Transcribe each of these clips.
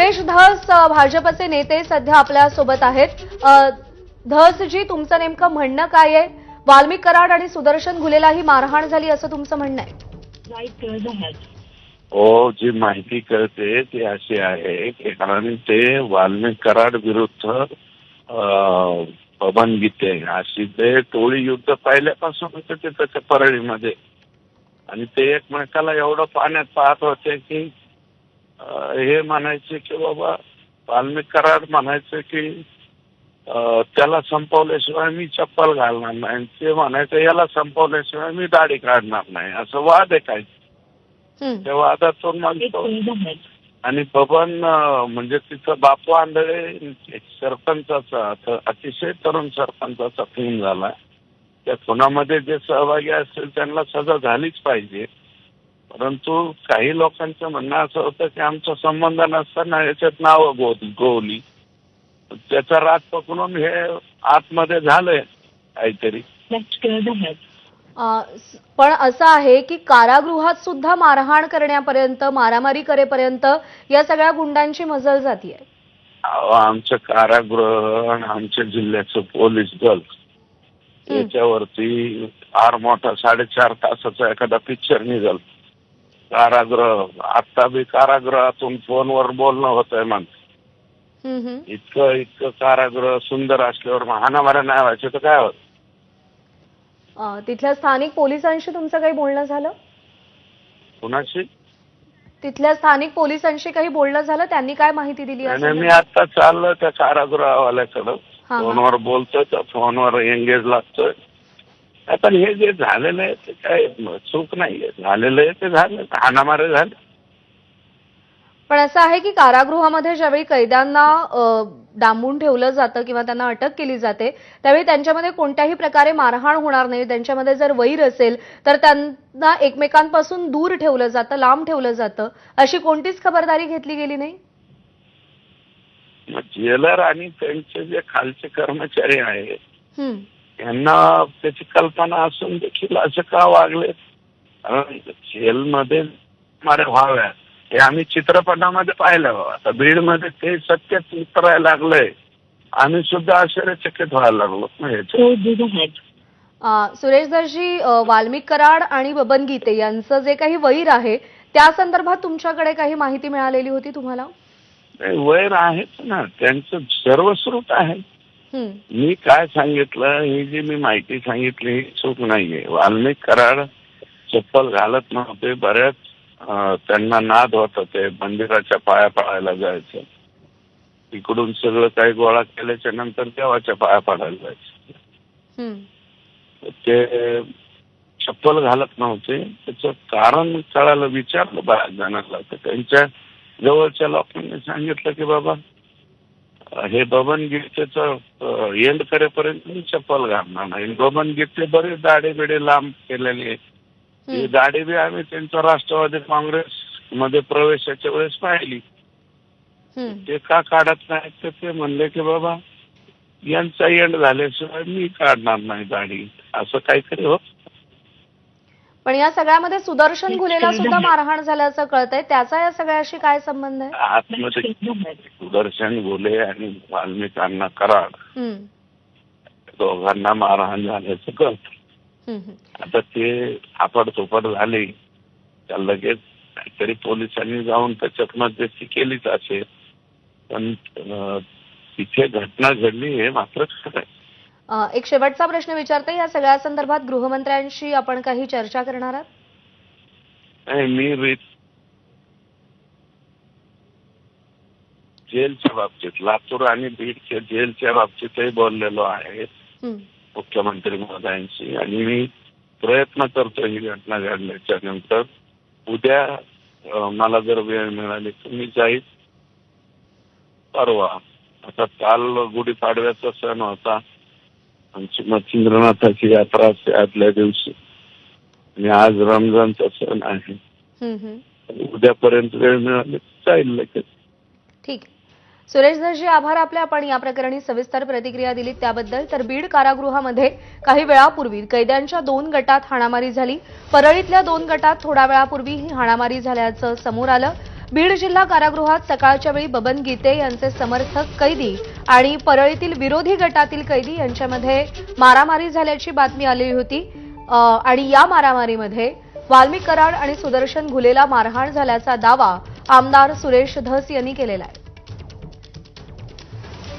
सुरेश धस भाजपचे नेते सध्या आपल्यासोबत आहेत धसजी तुमचं नेमकं म्हणणं काय आहे? वाल्मिक कराड आणि सुदर्शन घुलेला ही मारहाण झाली असं तुमचं म्हणणं आहे. ahead. हो जी माहिती कळते ती अशी आहे की कारण ते वाल्मिक कराड विरुद्ध अं, बबन गीते अशी ते टोळी युद्ध पहिल्यापासून होतं ते त्याच्या परळीमध्ये. आणि ते एकमेकाला एवढं पाण्यात पाहत होते की हे म्हणायचे की बाबा वाल्मिक कराड म्हणायचे की त्याला संपवल्याशिवाय मी चप्पल घालणार नाही. ते म्हणायचे याला संपवल्याशिवाय मी दाढी काढणार नाही. असं वाद आहे काय हं. त्या वादातून. आणि बबन म्हणजे तिथं बापू आंधळे सरपंचाचा अतिशय तरुण सरपंचाचा खून झाला. त्या खुनामध्ये जे सहभागी असतील त्यांना सजा झालीच पाहिजे. परंतु काही लोकांचं म्हणणं असं होतं की आमचा संबंध नसताना याच्यात नावं गो गोवली. त्याचा राग पकडून हे आतमध्ये झालंय काहीतरी. पण असं आहे की कारागृहात सुद्धा मारहाण करण्यापर्यंत मारामारी करेपर्यंत या सगळ्या गुंडांची मजल जातीये. अहो, आमचं कारागृह आणि आमच्या जिल्ह्याचं पोलीस दल याच्यावरती फार मोठा साडेचार तासाचा एखादा पिक्चर निघल. कारागृह. आता बी कारागृहातून फोनवर बोलणं होत आहे मग. इतकं इतकं कारागृह सुंदर असल्यावर हाणामाऱ्या नाही व्हायचे तर काय होत? अ, तिथल्या स्थानिक पोलिसांशी तुमचं काही बोलणं झालं? कुणाशी? तिथल्या स्थानिक पोलिसांशी काही बोलणं झालं? त्यांनी काय माहिती दिली आणि मी आता चाललो त्या कारागृहवाल्याकडं. हा, हा. फोनवर बोलतोय त्या फोनवर एंगेज लागतोय. आता हे जे झालेलं आहे ते काय चूक नाहीये झालेलं आहे ते झालं. हाणामारे झाले. पण असं आहे की कारागृहामध्ये ज्यावेळी कैद्यांना डांबून ठेवलं जातं किंवा त्यांना अटक केली जाते त्यावेळी त्यांच्यामध्ये कोणत्याही प्रकारे मारहाण होणार नाही. त्यांच्यामध्ये जर वैर असेल तर त्यांना एकमेकांपासून दूर ठेवलं जातं लांब ठेवलं जातं. अशी कोणतीच खबरदारी घेतली गेली नाही? जेलर आणि त्यांचे जे खालचे कर्मचारी आहेत यांना त्याची कल्पना असून देखील असं का वागले? कारण जेलमध्ये मारे व्हाव्या हे आम्ही चित्रपटामध्ये पाहिलं बाबा. आता बीडमध्ये ते सत्यच उतरायला लागलंय. आम्ही सुद्धा आश्चर्यचकित व्हायला लागलो. अ, सुरेश दर्जी वाल्मिक कराड आणि बबन गीते यांचं जे काही वैर आहे त्या संदर्भात तुमच्याकडे काही माहिती मिळालेली होती तुम्हाला? वैर आहेच ना. त्यांचं सर्वस्वरूप आहे. हं, मी काय सांगितलं ही जी मी माहिती सांगितली ही चूक नाहीये. वाल्मिक कराड चप्पल घालत नव्हते बऱ्याच त्यांना नाद होत होते मंदिराच्या पाया पडायला जायचं. इकडून सगळं काही गोळा केल्याच्यानंतर देवाच्या पाया पडायला जायचं. ते चप्पल घालत नव्हते. त्याचं कारण कळालं विचारलं बऱ्याच जणांना. तर त्यांच्या जवळच्या लोकांनी सांगितलं की बाबा हे बबन गीतेचं एंड करेपर्यंत मी चप्पल घालणार नाही. बबन गीते बरेच दाढे बिडे लांब केलेले. दाढी बी आम्ही त्यांचं राष्ट्रवादी काँग्रेस मध्ये प्रवेशाच्या वेळेस पाहिली. ते का काढत नाही तर ते म्हणले की बाबा यांचा एंड झाल्याशिवाय मी काढणार नाही दाढी. असं काहीतरी होत पण या सगळ्यामध्ये सुदर्शन घुलेला सुद्धा मारहाण झाल्याचं कळतंय त्याचा या सगळ्याशी काय संबंध आहे आतमध्ये ahead. सुदर्शन घुले आणि वाल्मिकांना कराड दोघांना मारहाण झाल्याचं कळतं. आता ते आपडतोपड झाली त्या लगेच काहीतरी पोलिसांनी जाऊन त्याच्यात मध्यस्थी केलीच असेल पण तिथे घटना घडली हे मात्र खरं आहे. एक शेवटचा प्रश्न विचारते. या सगळ्या संदर्भात गृहमंत्र्यांशी आपण काही चर्चा करणार आहात? नाही, मी जेलच्या बाबतीत लातूर आणि बीडच्या जेलच्या बाबतीतही बोललेलो आहे. मुख्यमंत्री महोदयांशी. आणि मी प्रयत्न करतो ही घटना घडल्याच्या नंतर. उद्या मला जर वेळ मिळाली तर मी जाईल. परवा. आता काल गुढीपाडव्याचा सण होता. आमची मच्छिंद्रनाथाची यात्रा असते आदल्या दिवशी. आणि आज रमजानचा सण आहे. उद्यापर्यंत वेळ मिळाली जाईल लगेच. ठीक. आहे. सुरेश दर्जी आभार आपले. आपण या प्रकरणी सविस्तर प्रतिक्रिया दिली त्याबद्दल. तर बीड कारागृहामध्ये काही वेळापूर्वी कैद्यांच्या दोन गटात हाणामारी झाली. परळीतल्या दोन गटात थोड्या वेळापूर्वी ही हाणामारी झाल्याचं समोर आलं. बीड जिल्हा कारागृहात सकाळच्या वेळी बबन गीते यांचे समर्थक कैदी आणि परळीतील विरोधी गटातील कैदी यांच्यामध्ये मारामारी झाल्याची बातमी आलेली होती. आणि या मारामारीमध्ये वाल्मिक कराड आणि सुदर्शन घुलेला मारहाण झाल्याचा दावा आमदार सुरेश धस यांनी केलेला आहे.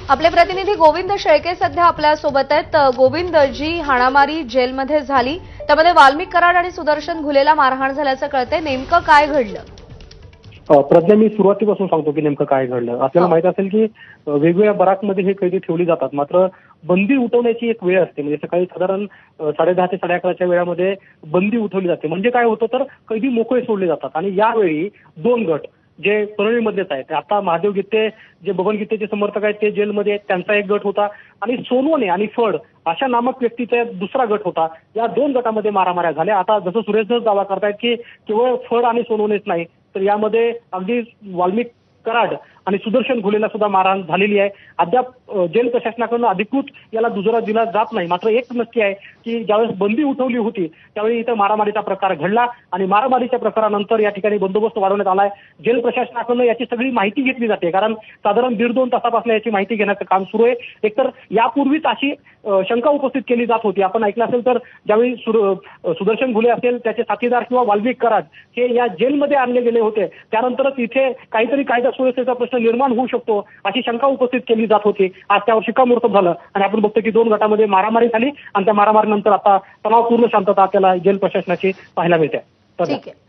आपले प्रतिनिधी गोविंद शेळके सध्या आपल्यासोबत आहेत. गोविंद जी हाणामारी जेलमध्ये झाली. त्यामध्ये वाल्मिक कराड आणि सुदर्शन घुलेला मारहाण झाल्याचं कळतंय. नेमकं काय घडलं? प्रज्ञा मी सुरुवातीपासून सांगतो की नेमकं काय घडलं. आपल्याला. माहीत असेल की वेगवेगळ्या बराकमध्ये हे कैदी ठेवली जातात. मात्र बंदी उठवण्याची एक वेळ असते. म्हणजे सकाळी साधारण अ, साडेदहा ते साडे अकराच्या वेळामध्ये बंदी उठवली जाते. म्हणजे काय होतं तर कैदी मोकळे सोडले जातात. आणि यावेळी दोन गट जे परळीमधलेच आहेत. आता महादेव गीते जे बबन गीतेचे समर्थक आहेत ते जेलमध्ये आहेत. त्यांचा एक गट होता. आणि सोनवणे आणि फड अशा नामक व्यक्तीचा दुसरा गट होता. या दोन गटामध्ये मारामाऱ्या झाल्या. आता जसं सुरेश दावा करतायत की केवळ फड आणि सोनवणेच नाही तर यामध्ये अगदी वाल्मिक कराड आणि सुदर्शन घुलेला सुद्धा मारहाण झालेली आहे. अद्याप जेल प्रशासनाकडून अधिकृत याला दुजोरा दिला जात नाही. मात्र एक नक्की आहे की ज्यावेळेस बंदी उठवली होती त्यावेळी इथं मारामारीचा प्रकार घडला आणि मारामारीच्या प्रकारानंतर या ठिकाणी बंदोबस्त वाढवण्यात आलाय. जेल प्रशासनाकडून याची सगळी माहिती घेतली जाते. कारण साधारण दीड दोन तासापासून याची माहिती घेण्याचं काम सुरू आहे. एकतर यापूर्वीच अशी शंका उपस्थित केली जात होती. आपण ऐकलं असेल तर ज्यावेळी सुदर्शन घुले असेल त्याचे साथीदार किंवा वाल्मिक कराड हे या जेलमध्ये आणले गेले होते. त्यानंतरच इथे काहीतरी कायदा सुव्यवस्थेचा प्रश्न निर्माण होऊ शकतो अशी शंका उपस्थित केली जात होती. आज त्यावर शिक्कामोर्तब झालं आणि आपण बघतो की दोन गटामध्ये मारामारी झाली आणि त्या मारामारीनंतर आता तणावपूर्ण शांतता आपल्याला जेल प्रशासनाची पाहायला मिळते. ठीक आहे.